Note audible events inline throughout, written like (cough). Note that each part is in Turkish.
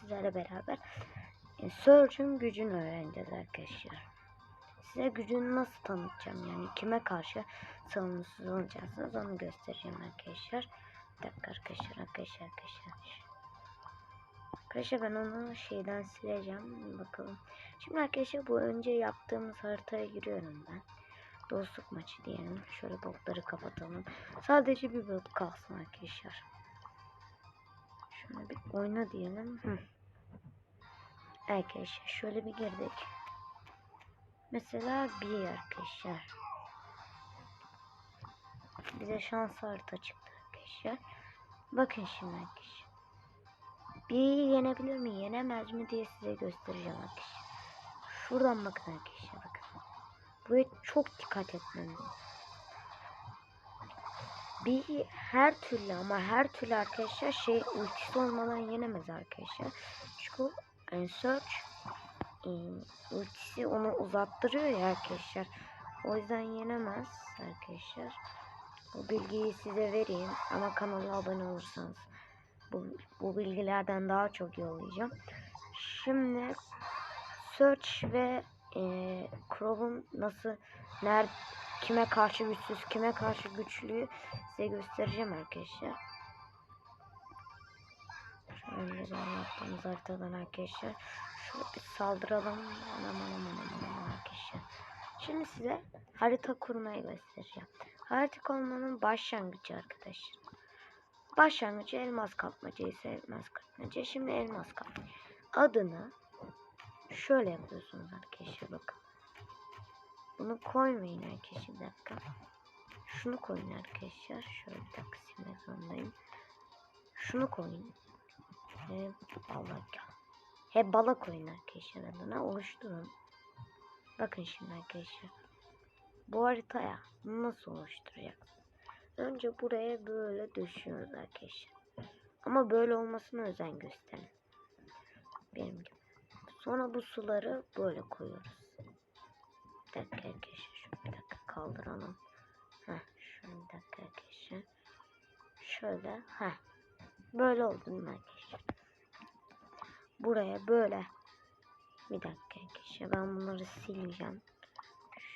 sizlerle beraber e, gücünü öğreneceğiz arkadaşlar. Size gücünü nasıl tanıtacağım yani kime karşı savunursuz olacaksınız onu göstereceğim arkadaşlar. Bir dakika arkadaşlar arkadaşlar arkadaşlar. Arkadaşlar ben onu şeyden sileceğim bakalım. Şimdi arkadaşlar bu önce yaptığımız haritaya giriyorum ben. Dostluk maçı diyelim. Şöyle botları kapatalım. Sadece bir bot kalsın arkadaşlar. Bir oyna diyelim. Hı. Arkadaşlar şöyle bir girdik. Mesela bir arkadaşlar. Bize şans harita çıktı arkadaşlar. Bakın şimdi arkadaşlar. Bir yenebilir mi yenemez mi diye size göstereceğim arkadaşlar. Şuradan bakın arkadaşlar bakın. Buraya çok dikkat etmeniz. Bir her türlü ama her türlü arkadaşlar şey ultisi olmadan yenemez arkadaşlar. Çünkü yani search e, ultisi onu uzattırıyor ya arkadaşlar. O yüzden yenemez arkadaşlar. Bu bilgiyi size vereyim ama kanala abone olursanız bu, bu bilgilerden daha çok yollayacağım. Şimdi search ve e, Chrome'un nasıl nerede kime karşı güçsüz kime karşı güçlüyü size göstereceğim arkadaşlar. Şöyle ben yaptığımız haritadan arkadaşlar. Şöyle bir saldıralım. Anam anam anam anam arkadaşlar. Şimdi size harita kurmayı göstereceğim. Harita kurmanın başlangıcı arkadaşlar. Başlangıcı elmas kapmaca ise elmas kapmaca. Şimdi elmas kapmaca. Adını şöyle yapıyorsunuz arkadaşlar bakın. Bunu koymayın arkadaşlar dakika. Şunu koyun arkadaşlar. Şöyle silmek zorundayım. Şunu koyun. He bala. He bala koyun arkadaşlar adına oluşturun. Bakın şimdi arkadaşlar. Bu haritaya nasıl oluşturacaksınız? Önce buraya böyle düşüyoruz arkadaşlar. Ama böyle olmasına özen gösterin. Benim gibi. Sonra bu suları böyle koyuyoruz. Dakika arkadaşlar. Şunu bir dakika kaldıralım. Heh, şunu bir dakika arkadaşlar. Şöyle. Heh. Böyle oldu değil mi arkadaşlar? Buraya böyle. Bir dakika arkadaşlar. Ben bunları sileceğim.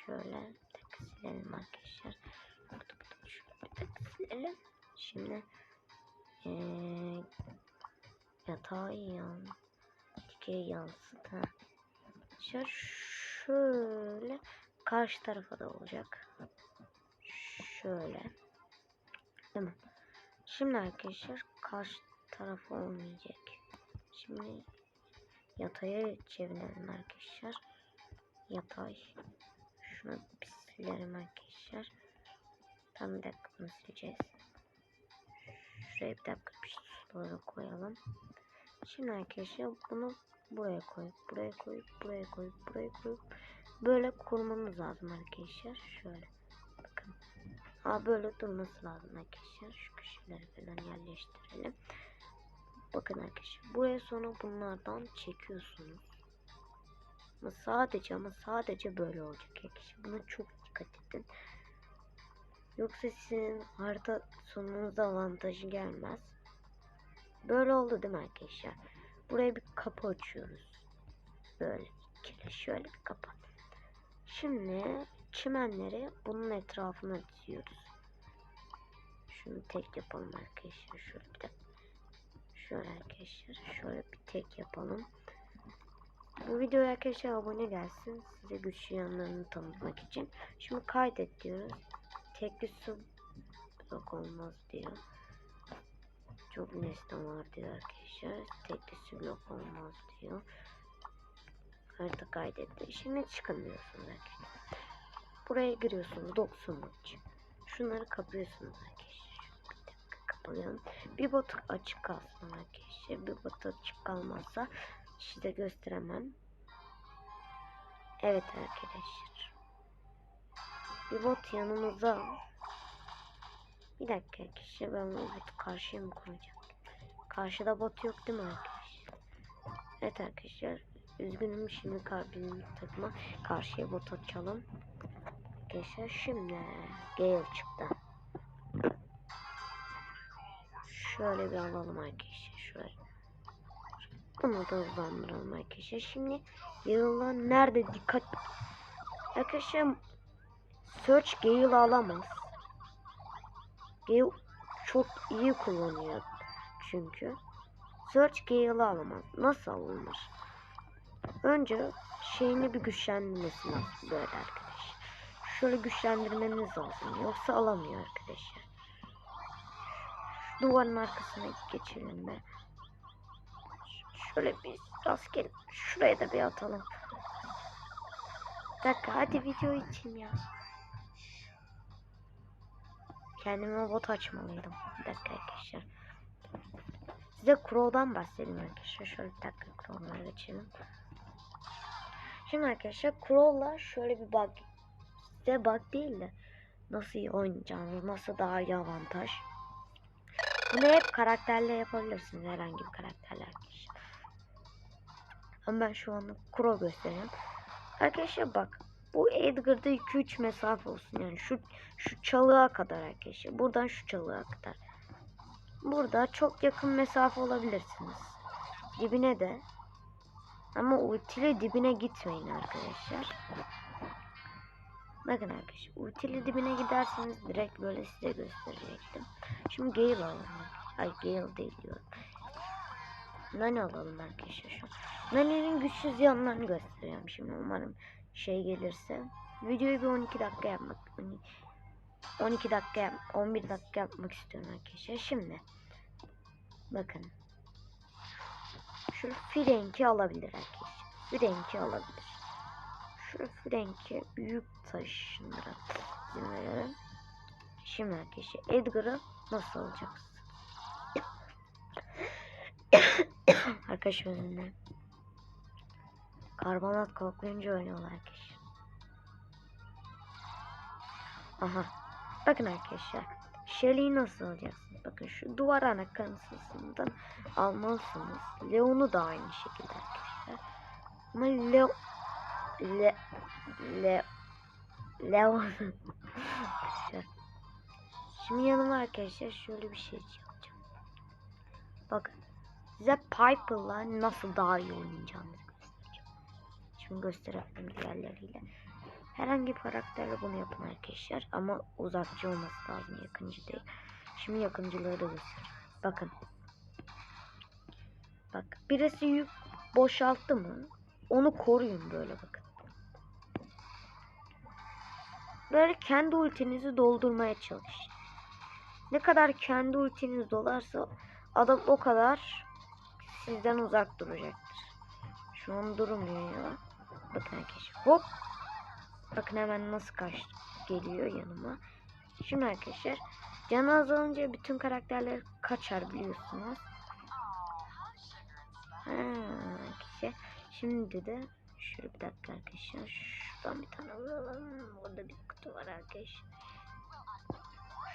Şöyle. Bir dakika silelim arkadaşlar. Bir dakika silelim. Şimdi ee, yatağı yan dikey yansıt ha. Şöyle, şöyle karşı tarafa da olacak. Şöyle. Değil mi? Şimdi arkadaşlar karşı taraf olmayacak. Şimdi yataya çevirelim arkadaşlar. Yatay. Şunu bir silerim arkadaşlar. Tam bir dakika bunu sileceğiz. Şuraya bir dakika bir suları koyalım. Şimdi arkadaşlar bunu buraya koyup buraya koyup buraya koyup buraya koyup böyle kurmamız lazım arkadaşlar. Şöyle bakın. Ha böyle durması lazım arkadaşlar. Şu köşeleri falan yerleştirelim. Bakın arkadaşlar buraya sonra bunlardan çekiyorsunuz. Ama sadece ama sadece böyle olacak arkadaşlar. Buna çok dikkat edin. Yoksa sizin harita sonunuzda avantajı gelmez. Böyle oldu değil mi arkadaşlar? Buraya bir kapı açıyoruz. Böyle ikili şöyle bir kapı. Şimdi çimenleri bunun etrafına diziyoruz. Şunu tek yapalım arkadaşlar. Şöyle bir de şöyle arkadaşlar. Şöyle bir tek yapalım. Bu videoya arkadaşlar abone gelsin. Size güçlü yanlarını tanıtmak için. Şimdi kaydet diyoruz. Tekli su yok olmaz diyor. Çok nesne var diyor arkadaşlar. Tekli su blok olmaz diyor. Harita kaydetti. Şimdi çıkın diyorsunuz arkadaşlar. Buraya giriyorsunuz 93. Şunları kapıyorsunuz arkadaşlar. Bir dakika kapalıyorum. Bir bot açık kalsın arkadaşlar. Bir bot açık kalmazsa size gösteremem. Evet arkadaşlar. Bir bot yanımıza bir dakika arkadaşlar ben bu botu karşıya mı kuracağım? Karşıda bot yok değil mi arkadaşlar? Evet arkadaşlar üzgünüm şimdi kalbimi takma karşıya bot açalım. Arkadaşlar şimdi Gale çıktı. Şöyle bir alalım arkadaşlar şöyle. Bunu da hızlandıralım arkadaşlar. Şimdi Gale'dan nerede dikkat Arkadaşlar Search Gale alamaz. Gale çok iyi kullanıyor çünkü. Search Gale'ı alamaz. Nasıl alınır? Önce şeyini bir güçlendirmesi lazım böyle arkadaşlar. Şöyle güçlendirmeniz lazım. Yoksa alamıyor arkadaşlar. Duvarın arkasına geçelim be. Şöyle bir rastgele şuraya da bir atalım. Bir dakika hadi video için ya. Kendime bot açmalıydım. Bir dakika arkadaşlar. Size Crow'dan bahsedeyim arkadaşlar. Şöyle bir dakika Crow'lara geçelim. Şimdi arkadaşlar Crow'la şöyle bir bug. Size bug değil de nasıl iyi oynayacağınız, nasıl daha iyi avantaj. Bunu hep karakterle yapabilirsiniz. Herhangi bir karakterle arkadaşlar. Ama ben şu anda Crow göstereyim. Arkadaşlar bak. Bu Edgar'da 2-3 mesafe olsun. Yani şu şu çalığa kadar arkadaşlar. Buradan şu çalığa kadar. Burada çok yakın mesafe olabilirsiniz. Dibine de. Ama ultiyle dibine gitmeyin arkadaşlar. Bakın arkadaşlar. Ultiyle dibine giderseniz direkt böyle size gösterecektim. Şimdi Gale alalım. Ay Gale değil diyorum. Nani alalım arkadaşlar şu. Nani'nin güçsüz yanlarını göstereceğim şimdi umarım şey gelirse. Videoyu bir 12 dakika yapmak 12 dakika yap, 11 dakika yapmak istiyorum arkadaşlar. Şimdi bakın. Şu Frank'i alabilir arkadaşlar. Frank'i alabilir. Şu Frank'i büyük taşındıra izin. Şimdi arkadaşlar Edgar'ı nasıl alacaksın? (coughs) arkadaşlar özünde. Karbonat koklayınca oynuyorlar arkadaşlar. Aha. Bakın arkadaşlar. Shelly'i nasıl alacaksınız? Bakın şu duvar ana kanısından almalısınız. Leon'u da aynı şekilde arkadaşlar. Ama Leo Le Le Leon. Şimdi yanıma arkadaşlar şöyle bir şey yapacağım. Bakın. Size Piper'la nasıl daha iyi oynayacağınızı göstereceğim. Şimdi gösterelim diğerleriyle. Herhangi bir karakterle bunu yapın arkadaşlar. Ama uzakçı olması lazım. Yakıncı değil. Şimdi yakıncıları da göstereyim. Bakın. Bak. Birisi yük boşalttı mı? Onu koruyun böyle bakın. Böyle kendi ultinizi doldurmaya çalışın. Ne kadar kendi ultiniz dolarsa adam o kadar sizden uzak duracaktır. Şu an durmuyor ya. Bakın arkadaşlar. Hop. Bakın hemen nasıl kaç geliyor yanıma. Şimdi arkadaşlar canı azalınca bütün karakterler kaçar biliyorsunuz. Ha, arkadaşlar. Şimdi de şöyle bir dakika arkadaşlar. Şuradan bir tane alalım. Burada bir kutu var arkadaşlar.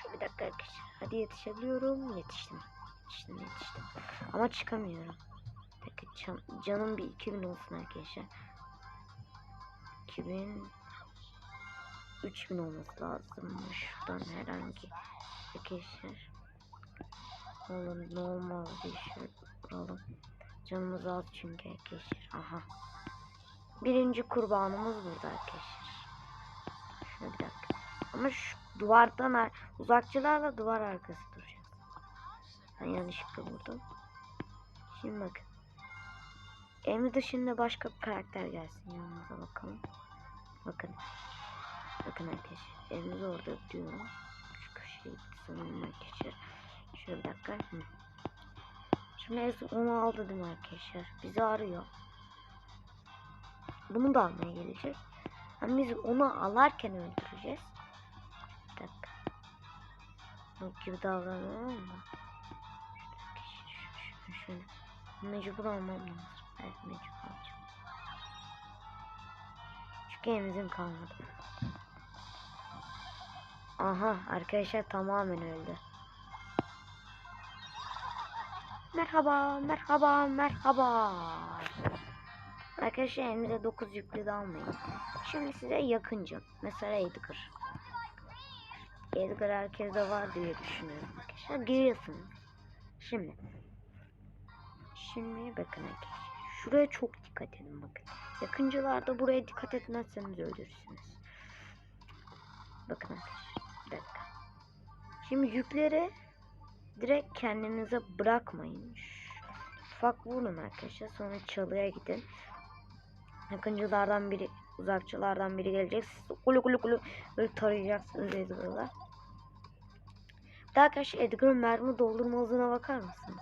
Şu bir dakika arkadaşlar. Hadi yetişebiliyorum. Yetiştim. Yetiştim yetiştim. Ama çıkamıyorum. Can, canım bir 2000 olsun arkadaşlar. 2000 3000 olması lazım. Şuradan herhangi arkadaşlar. Oğlum normal bir şey vuralım. Canımız az çünkü arkadaşlar. Aha. Birinci kurbanımız burada arkadaşlar. Şuna bir dakika. Ama şu duvardan ar- uzakçılarla duvar arkası duracağız. Ben yanlışlıkla vurdum. Şimdi bakın. Emri dışında başka bir karakter gelsin yanımıza bakalım. Bakın. Bakın arkadaşlar. Emri orada diyorum. Şu köşeye gitti sanırım arkadaşlar. Şöyle bir dakika. Hı. Şimdi Ez onu aldı değil mi arkadaşlar? Bizi arıyor. Bunu da almaya gelecek. Ama biz onu alarken öldüreceğiz. Bir dakika. Yok gibi davranıyorum da. Şöyle. Mecbur almam lazım. Evet mecbur alacağım. Çünkü elimizin kalmadı. Aha arkadaşlar tamamen öldü. Merhaba, merhaba, merhaba. Arkadaşlar elimize 9 yüklü de almayın. Şimdi size yakınca. Mesela Edgar. Edgar herkeste var diye düşünüyorum arkadaşlar. Giriyorsunuz. Şimdi. Şimdi bakın arkadaşlar. Şuraya çok dikkat edin bakın. Yakıncılarda buraya dikkat etmezseniz ölürsünüz. Bakın arkadaşlar. Şimdi yükleri direkt kendinize bırakmayın. Ufak vurun arkadaşlar. Sonra çalıya gidin. Yakıncılardan biri, uzakçılardan biri gelecek. Siz kulu kulu kulu böyle tarayacaksınız Edgar'la. Bir arkadaşlar Edgar'ın mermi doldurma hızına bakar mısınız?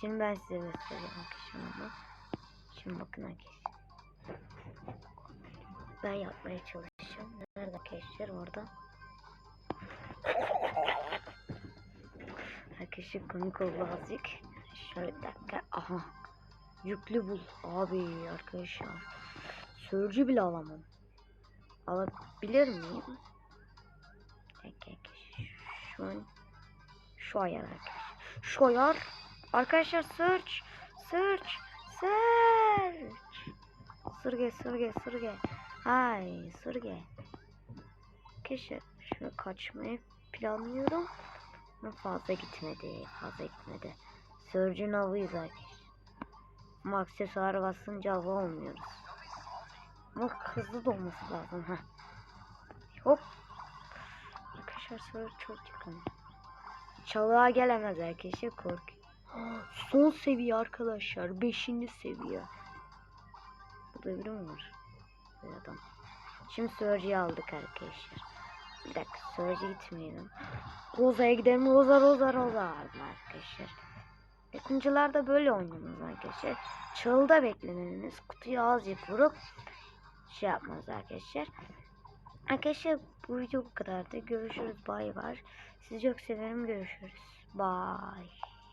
Şimdi ben size göstereceğim arkadaşlar. Şimdi bakın arkadaşlar. Ben yapmaya çalışacağım. Nerede arkadaşlar orada? Arkadaşlar komik oldu azıcık. Şöyle dakika. Aha. Yüklü bul. Abi arkadaşlar. Sörcü bile alamam. Alabilir miyim? Şu an şu ayar arkadaşlar. Şu ayar. Arkadaşlar search. Search. Search. Sırge sırge sırge. Hay sırge. Arkadaşlar şunu kaçmayı planlıyorum. Ama fazla gitmedi. Fazla gitmedi. Surgeon avıyız arkadaşlar. Ama aksesuar basınca av olmuyoruz. Ama hızlı da olması lazım. ha. Hop. Arkadaşlar Surge çok yakın. Çalığa gelemez arkadaşlar kork. (gasps) Son seviye arkadaşlar. Beşinci seviye. Burada biri mi var? Adam. Şimdi Surge'yi aldık arkadaşlar. Bir dakika Surge'e gitmeyelim. Roza'ya gidelim. Roza Roza Roza arkadaşlar. Yakıncılarda böyle oynuyorsunuz arkadaşlar. Çalıda beklemeniz. Kutuyu azıcık vurup şey yapmanız arkadaşlar. Arkadaşlar bu video bu kadardı. Görüşürüz. Bay bay. Sizi çok severim. Görüşürüz. Bye.